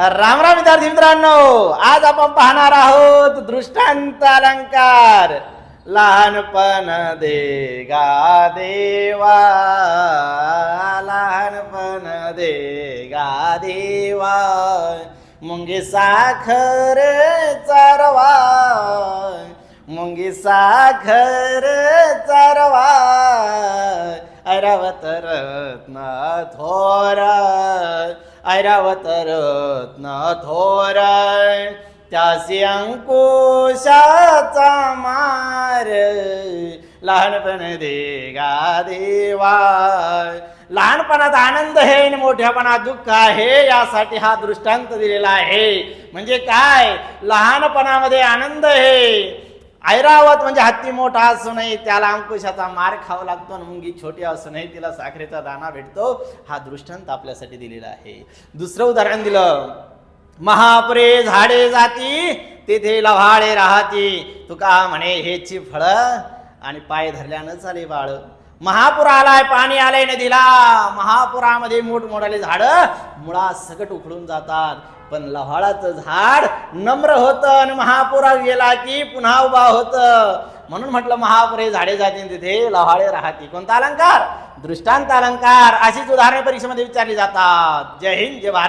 राम राम विद्यार्थी मित्रांनो आज आपण पाहणार आहोत दृष्टांत अलंकार. लहानपण दे गा देवा. लहानपण दे गा देवा. मुंगी साखर चरवा. मुंगी साखर चरवा. ऐरावत रत्न थोरा. ऐरावत रत्न थोर त्यासी अंकुशाचा मार. लहानपण दे गा देवा. लहानपणात आनंद आहे आणि मोठ्यापणात दुःख आहे यासाठी हा दृष्टांत दिलेला आहे. म्हणजे काय? लहानपणामध्ये आनंद आहे ऐरावत म्हणजे हत्ती मोठा असू नये त्याला अंकुशाचा मार खावा लागतो आणि मुंगी छोटी असू नये तिला साखरेचा दाना भेटतो. हा दृष्टांत आपल्यासाठी दिलेला आहे. दुसरं उदाहरण दिलं. महापुरे झाडे जाती तेथे लव्हाळे राहती. तुका म्हणे हेची फळं आणि पाय धरल्यानं चाले बाळ. महापूर आलाय पाणी आलंय नदीला. महापुरामध्ये मोठमोठाले झाड मुळा सकट उखडून जातात. पण लव्हाळाचं झाड नम्र होतं आणि महापुरात गेला की पुन्हा उभा होतं. म्हणून म्हटलं महापुरे झाडे जाते तिथे लव्हाळे राहते. कोणता अलंकार? दृष्टांत अलंकार. अशीच उदाहरणे परीक्षेमध्ये विचारली जातात. जय हिंद जय भारत.